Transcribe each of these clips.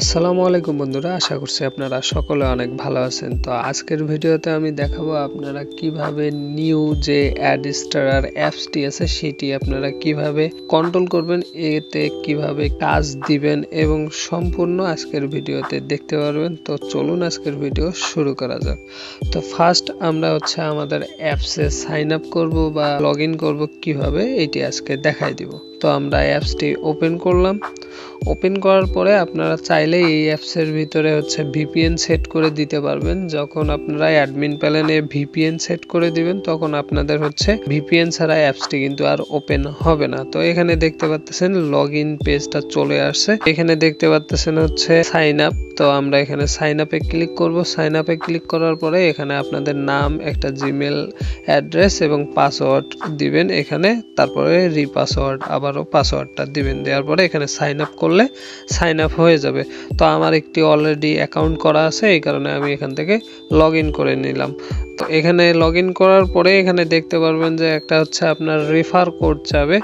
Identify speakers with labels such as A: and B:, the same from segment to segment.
A: আসসালামু আলাইকুম বন্ধুরা, আশা করছি আপনারা সকলে অনেক ভালো আছেন। তো আজকের ভিডিওতে আমি দেখাবো আপনারা কীভাবে নিউ যে অ্যাড স্টারার অ্যাপসটি আছে, সেটি আপনারা কীভাবে কন্ট্রোল করবেন, এতে কীভাবে কাজ দিবেন এবং সম্পূর্ণ আজকের ভিডিওতে দেখতে পারবেন। তো চলুন আজকের ভিডিও শুরু করা যাক। তো ফার্স্ট আমরা হচ্ছে আমাদের অ্যাপসে সাইন আপ করব বা লগ ইন করব কীভাবে, এটি আজকে দেখাই দিব। তো আমরা অ্যাপসটি ওপেন করলাম। ওপেন করার পরে আপনারা চাইলে এই অ্যাপসের ভিতরে হচ্ছে ভিপিএন সেট করে দিতে পারবেন। যখন আপনারা অ্যাডমিন প্যানেলে ভিপিএন সেট করে দিবেন, তখন আপনাদের হচ্ছে ভিপিএন ছাড়া অ্যাপসটি কিন্তু আর ওপেন হবে না। তো এখানে দেখতে পাচ্ছেন লগ ইন পেজটা চলে আসছে। এখানে দেখতে পাচ্ছেন হচ্ছে সাইন আপ তো আমরা এখানে সাইন আপে ক্লিক করব। সাইন আপে ক্লিক করার পরে এখানে আপনাদের নাম, একটা জিমেল অ্যাড্রেস এবং পাসওয়ার্ড দিবেন এখানে। তারপরে রিপাসওয়ার্ড আবারও পাসওয়ার্ডটা দিবেন। দেওয়ার পরে এখানে সাইন আপ করলে সাইন আপ হয়ে যাবে। তো আমার একটি অলরেডি অ্যাকাউন্ট করা আছে, এই কারণে আমি এখান থেকে লগ ইন করে নিলাম। এখানে লগ করার পরে এখানে দেখতে পারবেন যে একটা হচ্ছে আপনার রেফার কোড যাবে।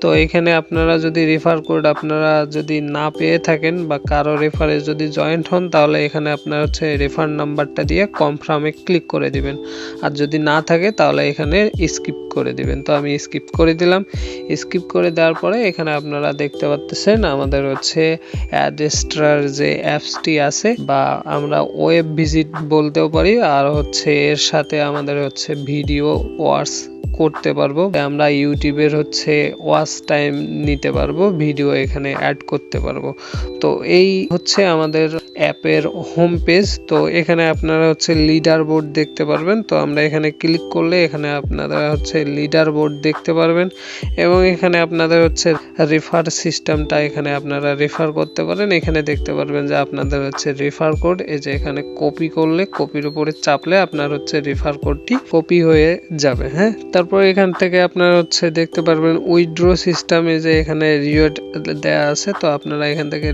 A: তো এখানে আপনারা যদি রেফার কোড আপনারা যদি না পেয়ে থাকেন বা কারও রেফারে যদি জয়েন্ট হন, তাহলে এখানে আপনার হচ্ছে রেফার নাম্বারটা দিয়ে কনফার্মে ক্লিক করে দিবেন। আর যদি না থাকে, তাহলে এখানে স্কিপ করে দিবেন। তো আমি স্কিপ করে দিলাম। স্কিপ করে দেওয়ার পরে এখানে আপনারা দেখতে পাচ্ছেন আমাদের হচ্ছে অ্যাডেস্ট্রার যে অ্যাপসটি আছে, বা আমরা ওয়েব ভিজিট বলতেও পারি। আর হচ্ছে এর সাথে আমাদের হচ্ছে ভিডিও ওয়ার্স করতে পারব। আমরা ইউটিউবের হচ্ছে ওয়াচ টাইম নিতে পারব, ভিডিও এখানে অ্যাড করতে পারব। তো এই হচ্ছে আমাদের অ্যাপের হোম পেজ তো এখানে আপনারা হচ্ছে লিডার বোর্ড দেখতে পারবেন। তো আমরা এখানে ক্লিক করলে এখানে আপনারা হচ্ছে লিডার বোর্ড দেখতে পারবেন এবং এখানে আপনাদের হচ্ছে রেফার সিস্টেমটা এখানে আপনারা রেফার করতে পারেন। এখানে দেখতে পারবেন যে আপনাদের হচ্ছে রেফার কোড এই যে এখানে কপি করলে কপির উপরে চাপলে আপনার হচ্ছে রেফার কোডটি কপি হয়ে যাবে হ্যাঁ? তারপর এখান থেকে আপনারা হচ্ছে দেখতে পারবেন উইথড্র সিস্টেমে যে এখানে রিওয়ার্ড দেয়া আছে, তো আপনারা এখান থেকে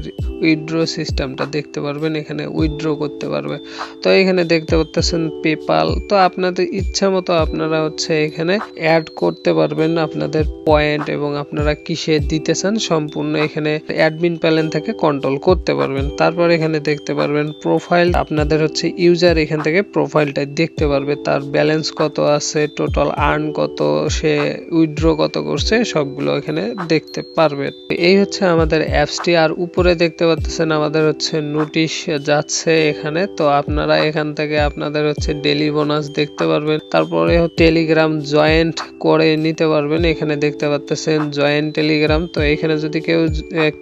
A: উইথড্র সিস্টেমটা দেখতে পারবেন। এখানে উইথড্র করতে পারবে। তো এখানে দেখতে পাচ্ছেন পেপাল তো আপনাদের ইচ্ছা মতো আপনারা হচ্ছে এখানে অ্যাড করতে পারবেন আপনাদের পয়েন্ট এবং আপনারা কিসে দিতে চান সম্পূর্ণ এখানে অ্যাডমিন প্যানেল থেকে কন্ট্রোল করতে পারবেন। তারপর এখানে দেখতে পারবেন প্রোফাইল আপনাদের হচ্ছে ইউজার এখান থেকে প্রোফাইলটা দেখতে পারবে। তার ব্যালেন্স কত আছে টোটাল আর্ন কত, সে উইথড্র কত করছে, সবগুলো এখানে দেখতে পারবে এই হচ্ছে আমাদের অ্যাপসটি আর উপরে দেখতে পাচ্ছেন আমাদের হচ্ছে নোটিশ যাচ্ছে এখানে, তো আপনারা এখান থেকে আপনাদের হচ্ছে ডেলি বোনাস দেখতে পারবেন। তারপরে টেলিগ্রাম জয়েন্ট করে নিতে পারবেন, এখানে দেখতে পাচ্ছেন জয়েন্ট টেলিগ্রাম তো এখানে যদি কেউ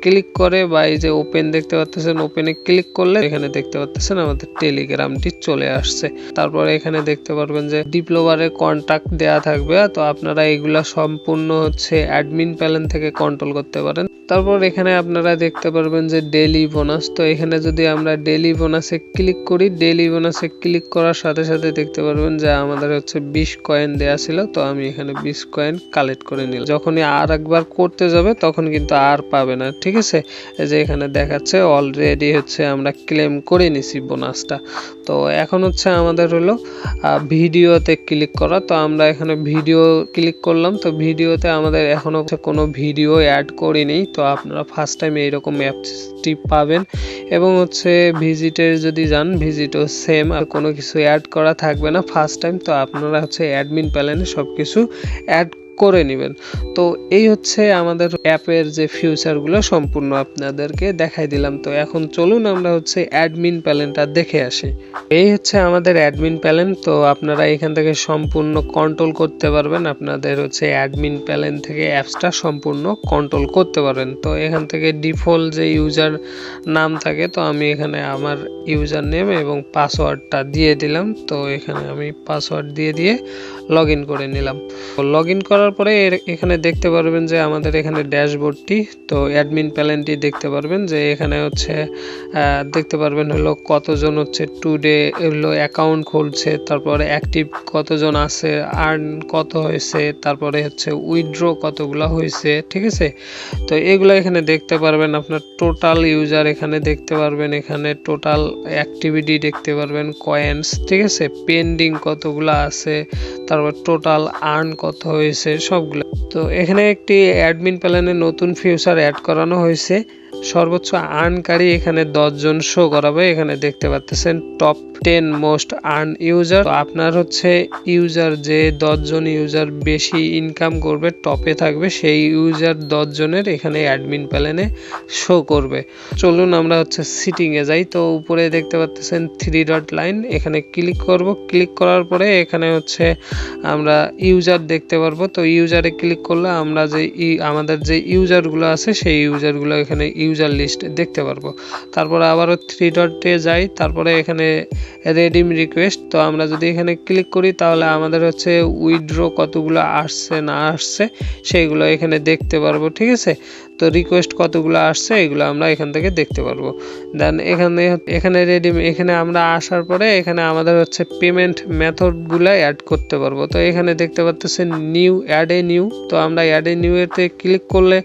A: ক্লিক করে বা এই যে ওপেন দেখতে পাচ্ছেন ওপেনে ক্লিক করলে এখানে দেখতে পাচ্ছেন আমাদের টেলিগ্রামটি চলে আসছে। তারপরে এখানে দেখতে পারবেন যে ডিপ্লোমারের কন্ট্যাক্ট দেয়া থাকবে, তো আপনারা এগুলা সম্পূর্ণ হচ্ছে অ্যাডমিন প্যানেল থেকে কন্ট্রোল করতে পারেন। তারপর এখানে আপনারা দেখতে পারবেন যে ডেলি বোনাস তো এখানে যদি আমরা ডেলি বোনাসে ক্লিক করি ডেলি বোনাসে ক্লিক করার সাথে সাথে দেখতে পারবেন যে আমাদের হচ্ছে বিশ কয়েন দেয়া ছিল, তো আমি এখানে বিশ কয়েন কালেক্ট করে নিলাম। যখনই আর একবার করতে যাবে, তখন কিন্তু আর পাবে না, ঠিক আছে? এই যে এখানে দেখাচ্ছে অলরেডি হচ্ছে আমরা ক্লেম করে নিছি বোনাসটা তো এখন হচ্ছে আমাদের হলো ভিডিওতে ক্লিক করা। তো আমরা এখানে ভিডিও ক্লিক করলাম, তো ভিডিওতে আমাদের এখনও হচ্ছে কোনো ভিডিও অ্যাড করিনি। তো আপনারা ফার্স্ট টাইম এইরকম অ্যাপসটি পাবেন। এবং হচ্ছে ভিজিটের যদি যান ভিজিটও সেম আর কোনো কিছু অ্যাড করা থাকবে না। ফার্স্ট টাইম তো আপনারা হচ্ছে অ্যাডমিন প্যালেনে সব কিছু অ্যাড করে নেবেন। তো এই হচ্ছে আমাদের অ্যাপের যে ফিউচারগুলো সম্পূর্ণ আপনাদেরকে দেখাই দিলাম। তো এখন চলুন আমরা হচ্ছে অ্যাডমিন প্যালেনটা দেখে আসি। এই হচ্ছে আমাদের অ্যাডমিন প্যালেন তো আপনারা এখান থেকে সম্পূর্ণ কন্ট্রোল করতে পারবেন। আপনাদের হচ্ছে অ্যাডমিন প্যালেন থেকে অ্যাপসটা সম্পূর্ণ কন্ট্রোল করতে পারবেন। তো এখান থেকে ডিফল্ট যে ইউজার নাম থাকে, তো আমি এখানে আমার ইউজার নেম এবং পাসওয়ার্ডটা দিয়ে দিলাম। তো এখানে আমি পাসওয়ার্ড দিয়ে দিয়ে লগ করে নিলাম। লগ ইন করার পরে এখানে দেখতে পারবেন যে আমাদের এখানে ড্যাশবোর্ডটি, তো অ্যাডমিন প্যালেনটি দেখতে পারবেন যে এখানে হচ্ছে দেখতে পারবেন হলো কতজন হচ্ছে টুডে হলো অ্যাকাউন্ট খুলছে, তারপরে অ্যাক্টিভ কতজন আছে, আর্ন কত হয়েছে, তারপরে হচ্ছে উইথড্র কতগুলো হয়েছে, ঠিক আছে? তো এগুলো এখানে দেখতে পারবেন, আপনার টোটাল ইউজার এখানে দেখতে পারবেন, এখানে টোটাল অ্যাক্টিভিটি দেখতে পারবেন, কয়েন্স, ঠিক আছে? পেন্ডিং কতগুলো আছে, তারপর টোটাল আর্ন কত হয়েছে সবগুলো। তো এখানে একটি অ্যাডমিন প্ল্যানে নতুন ফিউচার অ্যাড করানো হয়েছে। সর্বোচ্চ আর্নকারী এখানে দশজন শো করাবে। এখানে দেখতে পাচ্ছেন top ten most earn user আপনার হচ্ছে ইউজার যে দশজন ইউজার বেশি ইনকাম করবে টপে থাকবে, সেই ইউজার দশজনের এখানে অ্যাডমিন প্যালেনে শো করবে। চলুন আমরা হচ্ছে সিটিংয়ে যাই। তো উপরে দেখতে পাচ্ছেন থ্রি ডট লাইন এখানে ক্লিক করব। ক্লিক করার পরে এখানে হচ্ছে আমরা ইউজার দেখতে পারব। তো ইউজারে ক্লিক করলে আমরা যে আমাদের যে ইউজারগুলো আছে, সেই ইউজারগুলো এখানে ইউজার লিস্ট দেখতে পারব। তারপরে আবারও থ্রি ডটে যাই, তারপরে এখানে রেডিম রিকোয়েস্ট তো আমরা যদি এখানে ক্লিক করি, তাহলে আমাদের হচ্ছে উইড্রো কতগুলো আসছে না আসছে, সেইগুলো এখানে দেখতে পারব, ঠিক আছে? তো রিকোয়েস্ট কতগুলো আসছে, এগুলো আমরা এখান থেকে দেখতে পারব। দেন এখানে এখানে রেডি এখানে আমরা আসার পরে এখানে আমাদের হচ্ছে পেমেন্ট মেথডগুলো অ্যাড করতে পারব। তো এখানে দেখতে পাচ্ছেন নিউ অ্যাড এ নিউ তো আমরা অ্যাড এ নিউ এতে ক্লিক করলে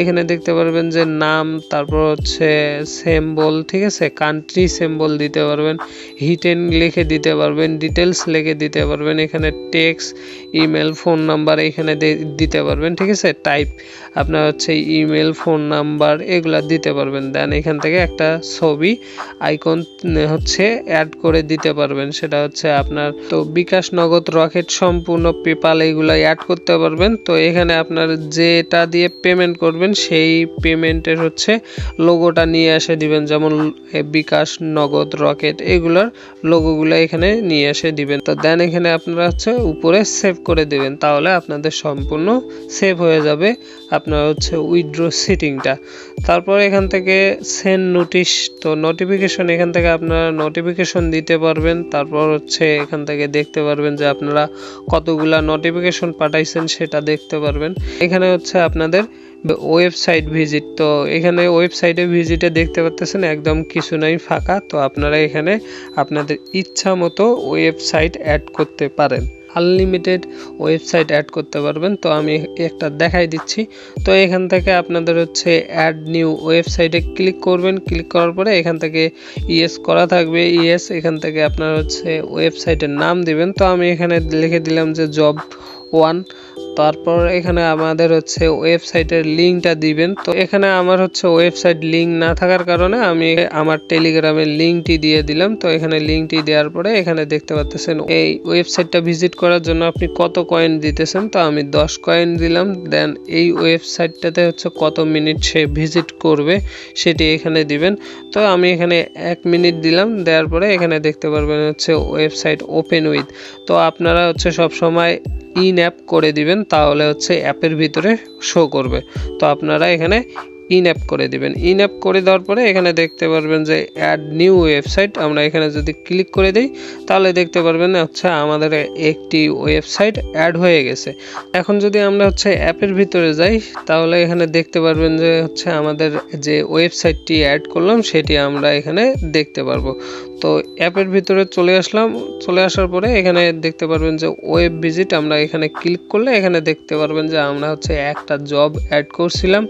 A: এখানে দেখতে পারবেন যে নাম, তারপর হচ্ছে সেম্বল ঠিক আছে? কান্ট্রি সেম্বল দিতে পারবেন হিটেন লিখে দিতে পারবেন ডিটেলস লিখে দিতে পারবেন, এখানে টেক্স ইমেল ফোন নাম্বার এখানে দিতে পারবেন, ঠিক আছে? টাইপ আপনার হচ্ছে ইমেল ফোন নাম্বার এগুলা দিতে পারবেন। দেন এখান থেকে একটা ছবি আইকন হচ্ছে অ্যাড করে দিতে পারবেন। সেটা হচ্ছে আপনার, তো বিকাশ নগদ রকেট সম্পূর্ণ পেপাল এগুলো অ্যাড করতে পারবেন। তো এখানে আপনার যেটা দিয়ে পেমেন্ট করবেন, সেই পেমেন্টের হচ্ছে লোগোটা নিয়ে এসে দিবেন। যেমন বিকাশ নগদ রকেট এগুলোর লোগোগুলো এখানে নিয়ে এসে দিবেন। তো দেন এখানে আপনারা হচ্ছে উপরে সেভ করে দেবেন। তাহলে আপনাদের সম্পূর্ণ সেভ হয়ে যাবে। আপনার হচ্ছে উইড্রো সিটিংটা তারপর এখান থেকে সেন্ড নোটিশ তো নোটিফিকেশন এখান থেকে আপনারা নোটিফিকেশন দিতে পারবেন। তারপর হচ্ছে এখান থেকে দেখতে পারবেন যে আপনারা কতগুলা নোটিফিকেশন পাঠাইছেন সেটা দেখতে পারবেন। এখানে হচ্ছে আপনাদের ওয়েবসাইট ভিজিট তো এখানে ওয়েবসাইটে ভিজিটে দেখতে পাচ্ছেন একদম কিছু নাই, ফাঁকা। তো আপনারা এখানে আপনাদের ইচ্ছা মতো ওয়েবসাইট অ্যাড করতে পারেন। আনলিমিটেড ওয়েবসাইট অ্যাড করতে পারবেন। তো আমি একটা দেখাই দিচ্ছি। তো এখান থেকে আপনাদের হচ্ছে অ্যাড নিউ ওয়েবসাইটে ক্লিক করবেন। ক্লিক করার পরে এখান থেকে ইএস করা থাকবে। ইএস এখান থেকে আপনার হচ্ছে ওয়েবসাইটের নাম দিবেন। তো আমি এখানে লিখে দিলাম যে জব ওয়ান তারপর এখানে আমাদের হচ্ছে ওয়েবসাইটের লিঙ্কটা দিবেন। তো এখানে আমার হচ্ছে ওয়েবসাইট লিঙ্ক না থাকার কারণে আমি আমার টেলিগ্রামের লিঙ্কটি দিয়ে দিলাম। তো এখানে লিঙ্কটি দেওয়ার পরে এখানে দেখতে পাচ্ছেন এই ওয়েবসাইটটা ভিজিট করার জন্য আপনি কত কয়েন দিতেছেন? তো আমি দশ কয়েন দিলাম। দেন এই ওয়েবসাইটটাতে হচ্ছে কত মিনিট সে ভিজিট করবে সেটি এখানে দিবেন। তো আমি এখানে এক মিনিট দিলাম। দেওয়ার পরে এখানে দেখতে পারবেন হচ্ছে ওয়েবসাইট ওপেন উইথ। তো আপনারা হচ্ছে সব সময় ইন অ্যাপ করে দিবেন। তাহলে হচ্ছে অ্যাপের ভিতরে শো করবে। তো আপনারা এখানে ইন অ্যাপ করে দিবেন। ইন অ্যাপ করে দেওয়ার পরে এখানে দেখতে পারবেন যে অ্যাড নিউ ওয়েবসাইট আমরা এখানে যদি ক্লিক করে দিই, তাহলে দেখতে পারবেন হচ্ছে আমাদের একটি ওয়েবসাইট অ্যাড হয়ে গেছে। এখন যদি আমরা হচ্ছে অ্যাপের ভিতরে যাই, তাহলে এখানে দেখতে পারবেন যে হচ্ছে আমাদের যে ওয়েবসাইটটি অ্যাড করলাম, সেটি আমরা এখানে দেখতে পারব। তো অ্যাপের ভিতরে চলে আসলাম। চলে আসার পরে এখানে দেখতে পারবেন যে ওয়েব ভিজিট আমরা এখানে ক্লিক করলে এখানে দেখতে পারবেন যে আমরা হচ্ছে একটা জব অ্যাড করছিলাম।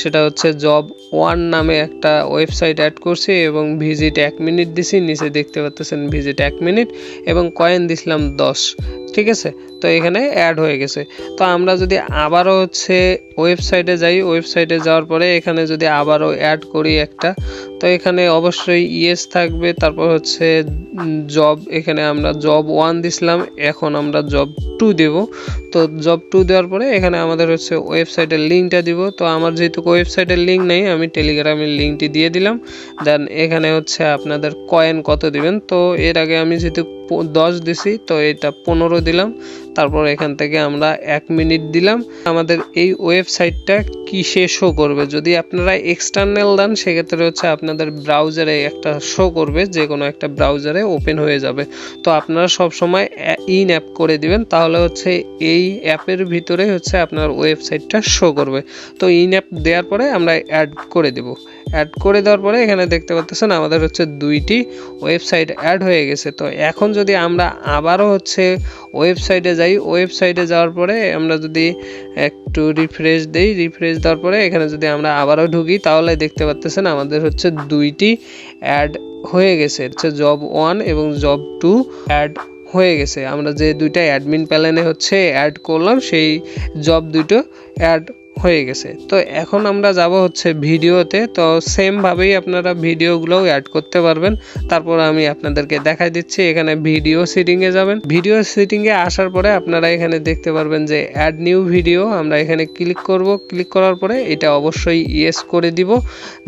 A: সেটা হচ্ছে জব ওয়ান নামে একটা ওয়েবসাইট অ্যাড করছি এবং ভিজিট এক মিনিট দিছি। নিচে দেখতে পাচ্ছেন ভিজিট এক মিনিট এবং কয়েন দিছিলাম দশ। ঠিক আছে? তো এখানে অ্যাড হয়ে গেছে। তো আমরা যদি আবারও হচ্ছে ওয়েবসাইটে যাই ওয়েবসাইটে যাওয়ার পরে এখানে যদি আবারও অ্যাড করি একটা, তো এখানে অবশ্যই ইয়েস থাকবে। তারপর হচ্ছে জব এখানে আমরা জব ওয়ান দিছিলাম, এখন আমরা জব টু দেব। তো জব টু দেওয়ার পরে এখানে আমাদের হচ্ছে ওয়েবসাইটের লিঙ্কটা দিব। তো আমার যেহেতু ওয়েবসাইটের লিঙ্ক নেই, আমি টেলিগ্রামের লিঙ্কটি দিয়ে দিলাম। দেন এখানে হচ্ছে আপনাদের কয়েন কত দিবেন? তো এর আগে আমি যেহেতু দশ দিছি, তো এটা পনেরো দিলাম। তারপর এখান থেকে আমরা এক মিনিট দিলাম। আমাদের এই ওয়েবসাইটটা কিসে শো করবে? যদি আপনারা এক্সটার্নাল দেন, সেক্ষেত্রে হচ্ছে আপনাদের ব্রাউজারে একটা শো করবে, যে কোনো একটা ব্রাউজারে ওপেন হয়ে যাবে। তো আপনারা সব সময় ইন অ্যাপ করে দিবেন, তাহলে হচ্ছে এই অ্যাপের ভিতরে হচ্ছে আপনার ওয়েবসাইটটা শো করবে। তো ইন অ্যাপ দেওয়ার পরে আমরা অ্যাড করে দেব। অ্যাড করে দেওয়ার পরে এখানে দেখতে পাচ্ছেন আমাদের হচ্ছে দুইটি ওয়েবসাইট অ্যাড হয়ে গেছে। তো এখন যদি আমরা আবারও হচ্ছে ওয়েবসাইটে যাই ওয়েবসাইটে যাওয়ার পরে আমরা যদি একটু রিফ্রেশ দিই রিফ্রেশ দেওয়ার পরে এখানে যদি আমরা আবারও ঢুকি, তাহলে দেখতে পাচ্তেছেন আমাদের হচ্ছে দুইটি অ্যাড হয়ে গেছে। হচ্ছে জব ওয়ান এবং জব টু অ্যাড হয়ে গেছে। আমরা যে দুইটা অ্যাডমিন প্যালেনে হচ্ছে অ্যাড করলাম, সেই জব দুটো অ্যাড হয়ে গেছে। তো এখন আমরা যাব হচ্ছে ভিডিওতে। তো সেমভাবেই আপনারা ভিডিওগুলোও অ্যাড করতে পারবেন। তারপর আমি আপনাদেরকে দেখাই দিচ্ছি, এখানে ভিডিও সিটিংয়ে যাবেন। ভিডিও সিটিংয়ে আসার পরে আপনারা এখানে দেখতে পারবেন যে অ্যাড নিউ ভিডিও আমরা এখানে ক্লিক করব। ক্লিক করার পরে এটা অবশ্যই ইয়েস করে দিব।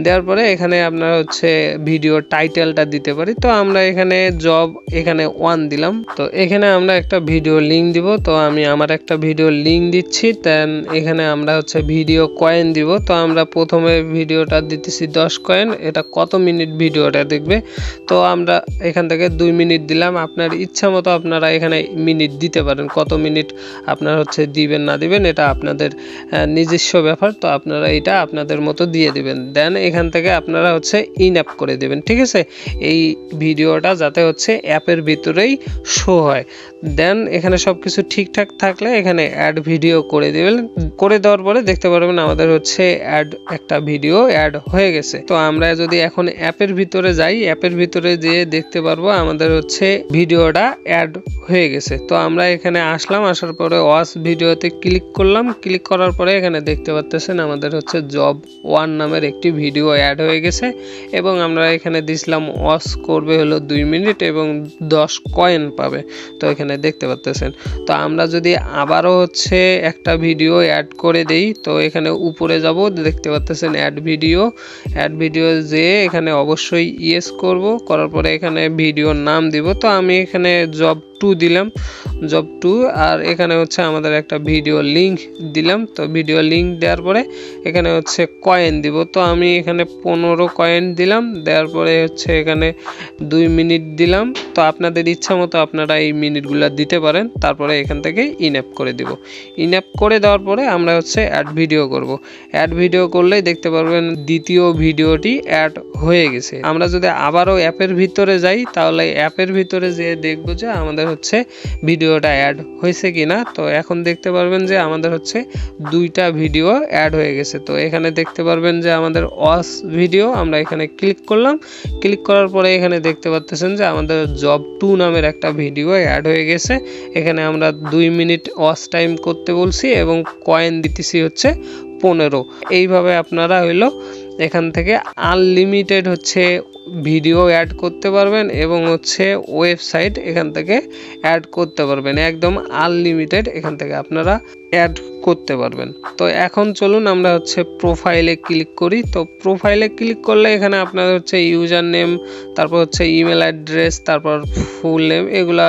A: দেওয়ার পরে এখানে আপনারা হচ্ছে ভিডিও টাইটেলটা দিতে পারি। তো আমরা এখানে জব এখানে ওয়ান দিলাম। তো এখানে আমরা একটা ভিডিও লিঙ্ক দিব। তো আমি আমার একটা ভিডিও লিঙ্ক দিচ্ছি। দেন এখানে আমরা হচ্ছে ভিডিও কয়েন দিব। তো আমরা প্রথমে ভিডিওটা দিতেছি দশ কয়েন। এটা কত মিনিট ভিডিওটা দেখবে? তো আমরা এখান থেকে দুই মিনিট দিলাম। আপনার ইচ্ছা মতো আপনারা এখানে মিনিট দিতে পারেন। কত মিনিট আপনার হচ্ছে দিবেন, না দিবেন, এটা আপনাদের নিজস্ব ব্যাপার। তো আপনারা এটা আপনাদের মতো দিয়ে দিবেন। দেন এখান থেকে আপনারা হচ্ছে ইন অ্যাপ করে দেবেন, ঠিক আছে? এই ভিডিওটা যাতে হচ্ছে অ্যাপের ভিতরেই শো হয়। দেন এখানে সব কিছু ঠিকঠাক থাকলে এখানে অ্যাড ভিডিও করে দেবেন। করে দেওয়ার পরে দেখতে পারবেন আমাদের হচ্ছে অ্যাড একটা ভিডিও অ্যাড হয়ে গেছে। তো আমরা যদি এখন অ্যাপের ভিতরে যাই, অ্যাপের ভিতরে যেয়ে দেখতে পারব আমাদের হচ্ছে ভিডিওটা অ্যাড হয়ে গেছে। তো আমরা এখানে আসলাম, আসার পরে ওয়াচ ভিডিওতে ক্লিক করলাম। ক্লিক করার পরে এখানে দেখতে পাচ্তেছেন আমাদের হচ্ছে জব ওয়ান নামের একটি ভিডিও অ্যাড হয়ে গেছে। এবং আমরা এখানে দিছিলাম ওয়াচ করবে হলো দুই মিনিট এবং দশ কয়েন পাবে। তো এখানে দেখতে পাচ্তেছেন তো আমরা যদি আবারও হচ্ছে একটা ভিডিও অ্যাড করে দেই, তো এখানে উপরে যাব, দেখতে পাচ্তেছেন অ্যাড ভিডিও অ্যাড ভিডিও যে এখানে অবশ্যই ইয়েস করব, করার পরে এখানে ভিডিওর নাম দিব। তো আমি এখানে জব টু দিলাম জব টু আর এখানে হচ্ছে আমাদের একটা ভিডিও লিঙ্ক দিলাম। তো ভিডিও লিঙ্ক দেওয়ার পরে এখানে হচ্ছে কয়েন দিব। তো আমি এখানে পনেরো কয়েন দিলাম, দেওয়ার পরে হচ্ছে এখানে দুই মিনিট দিলাম। তো আপনাদের ইচ্ছা মতো আপনারা এই মিনিটগুলো দিতে পারেন, তারপরে এখান থেকে ইনঅ্যাপ করে দিব। ইনঅ্যাপ করে দেওয়ার পরে আমরা হচ্ছে অ্যাড ভিডিও করব। অ্যাড ভিডিও করলেই দেখতে পারবেন দ্বিতীয় ভিডিওটি অ্যাড হয়ে গেছে। আমরা যদি আবারও অ্যাপের ভিতরে যাই, তাহলে অ্যাপের ভিতরে যেয়ে দেখব যে আমাদের হচ্ছে ভিডিওটা অ্যাড হয়েছে কিনা, তো এখন দেখতে পারবেন যে আমাদের হচ্ছে দুইটা ভিডিও অ্যাড হয়ে গেছে। তো এখানে দেখতে পারবেন যে আমাদের ওয়াস ভিডিও আমরা এখানে ক্লিক করলাম। ক্লিক করার পরে এখানে দেখতে পাচ্তেছেন যে আমাদের জব টু নামের একটা ভিডিও অ্যাড হয়ে গেছে। এখানে আমরা দুই মিনিট ওয়াচ টাইম করতে বলছি এবং কয়েন দিতেছি হচ্ছে পনেরো। এইভাবে আপনারা হইল এখান থেকে আনলিমিটেড হচ্ছে ভিডিও অ্যাড করতে পারবেন এবং হচ্ছে ওয়েবসাইট এখান থেকে অ্যাড করতে পারবেন। একদম আনলিমিটেড এখান থেকে আপনারা অ্যাড করতে পারবেন। তো এখন চলুন আমরা হচ্ছে প্রোফাইলে ক্লিক করি। তো প্রোফাইলে ক্লিক করলে এখানে আপনার হচ্ছে ইউজার নেম তারপর হচ্ছে ইমেল অ্যাড্রেস তারপর ফুল নেম এগুলা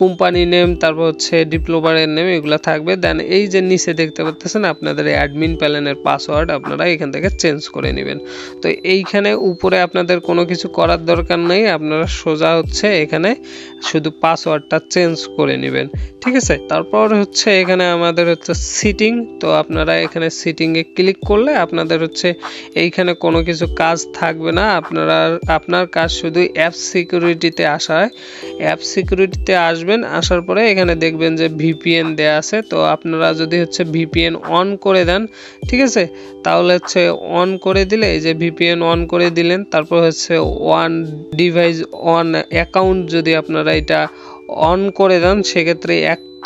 A: কোম্পানি নেম তারপর হচ্ছে ডিপ্লোমারের নেম এগুলো থাকবে। দেন এই যে নিচে দেখতে পাচ্ছেন আপনাদের অ্যাডমিন প্যানেলের পাসওয়ার্ড আপনারা এখান থেকে চেঞ্জ করে নেবেন। তো এইখানে উপরে আপনাদের কোনো কিছু করার দরকার নেই, আপনারা সোজা হচ্ছে এখানে শুধু পাসওয়ার্ডটা চেঞ্জ করে নেবেন। ঠিক আছে? তারপর হচ্ছে এখানে আমাদের হচ্ছে সিটিং তো আপনারা এখানে সিটিংয়ে ক্লিক করলে আপনাদের হচ্ছে এইখানে কোনো কিছু কাজ থাকবে না। আপনারা, আপনার কাজ শুধু অ্যাপ সিকিউরিটিতে আসা হয়। অ্যাপ সিকিউরিটিতে আসবেন, আসার পরে এখানে দেখবেন যে ভিপিএন দেয়া আছে। তো আপনারা যদি হচ্ছে ভিপিএন অন করে দেন, ঠিক আছে? তাহলে হচ্ছে অন করে দিলে, এই যে ভিপিএন অন করে দিলেন, তারপর হচ্ছে ওয়ান ডিভাইস ওয়ান অ্যাকাউন্ট যদি আপনারা এটা অন করে দেন, সেক্ষেত্রে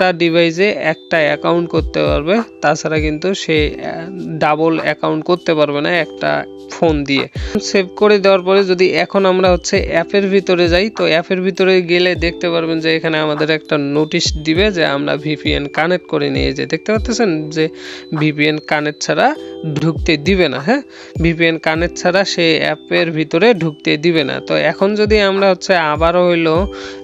A: একটা ডিভাইসে একটা অ্যাকাউন্ট করতে পারবে, তাছাড়া কিন্তু সে ডাবল অ্যাকাউন্ট করতে পারবে না একটা ফোন দিয়ে। সেভ করে দেওয়ার পরে যদি এখন আমরা হচ্ছে অ্যাপের ভিতরে যাই, তো অ্যাপের ভিতরে গেলে দেখতে পারবেন যে এখানে আমাদের একটা নোটিশ দিবে যে আমরা ভিপিএন কানেক্ট করে নিয়ে যাই দেখতে পাচ্ছেন যে ভিপিএন কানেক্ট ছাড়া ঢুকতে দিবে না হ্যাঁ? ভিপিএন কানেক্ট ছাড়া সে অ্যাপের ভিতরে ঢুকতে দিবে না। তো এখন যদি আমরা হচ্ছে আবারও হইল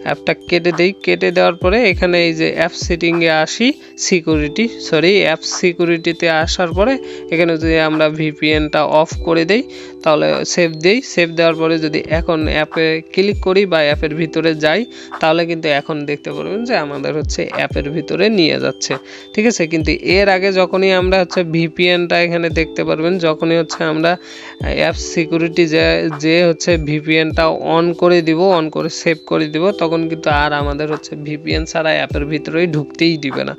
A: অ্যাপটা কেটে দেই, কেটে দেওয়ার পরে এখানে এই যে অ্যাপ সেটিংয়ে আসি সিকিউরিটি সরি অ্যাপ সিকিউরিটিতে আসার পরে এখানে যদি আমরা ভিপিএনটা অফ করে দেই তাহলে সেভ দেই। সেভ দেওয়ার পরে যদি এখন অ্যাপে ক্লিক করি বা অ্যাপের ভিতরে যাই, তাহলে কিন্তু এখন দেখতে পারবেন যে আমাদের হচ্ছে অ্যাপের ভিতরে নিয়ে যাচ্ছে। ঠিক আছে? কিন্তু এর আগে যখনই আমরা হচ্ছে ভিপিএনটা এখানে দেখতে পারবেন, যখনই হচ্ছে আমরা অ্যাপ সিকিউরিটি যে যে হচ্ছে ভিপিএনটা অন করে দিব অন করে সেভ করে দিব, তখন কিন্তু আর আমাদের হচ্ছে ভিপিএন ছাড়া অ্যাপের ভিতরেই ঢুকতেই দিবে না।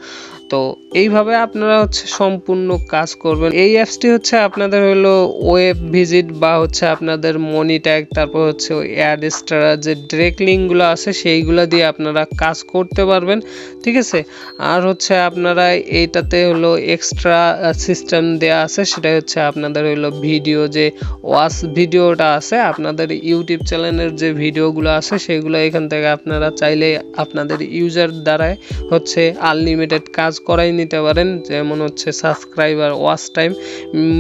A: তো এইভাবে আপনারা হচ্ছে সম্পূর্ণ কাজ করবেন। এই অ্যাপসটি হচ্ছে আপনাদের হলো ওয়েব ভিজিট বা হচ্ছে আপনাদের মনি ট্যাগ তারপর হচ্ছে ওই অ্যাড স্টার যে ডিরেক্ট লিঙ্কগুলো আছে, সেইগুলো দিয়ে আপনারা কাজ করতে পারবেন, ঠিক আছে? আর হচ্ছে আপনারা এইটাতে হলো এক্সট্রা সিস্টেম দেয়া আছে, সেটা হচ্ছে আপনাদের হলো ভিডিও যে ওয়াচ ভিডিওটা আছে, আপনাদের ইউটিউব চ্যানেলের যে ভিডিওগুলো আছে, সেগুলো এখান থেকে আপনারা চাইলে আপনাদের ইউজার দ্বারাই হচ্ছে আনলিমিটেড কাজ করাই নিতে পারেন, যেমন হচ্ছে সাবস্ক্রাইবার ওয়াচ টাইম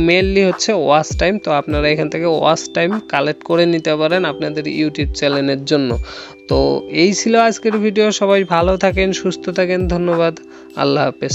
A: মেনলি হচ্ছে ওয়াচ টাইম তো আপনারা এখান থেকে ওয়াচ টাইম কালেক্ট করে নিতে পারেন আপনাদের ইউটিউব চ্যানেলের জন্য। তো এই ছিল আজকের ভিডিও সবাই ভালো থাকেন, সুস্থ থাকেন, ধন্যবাদ, আল্লাহ হাফেজ।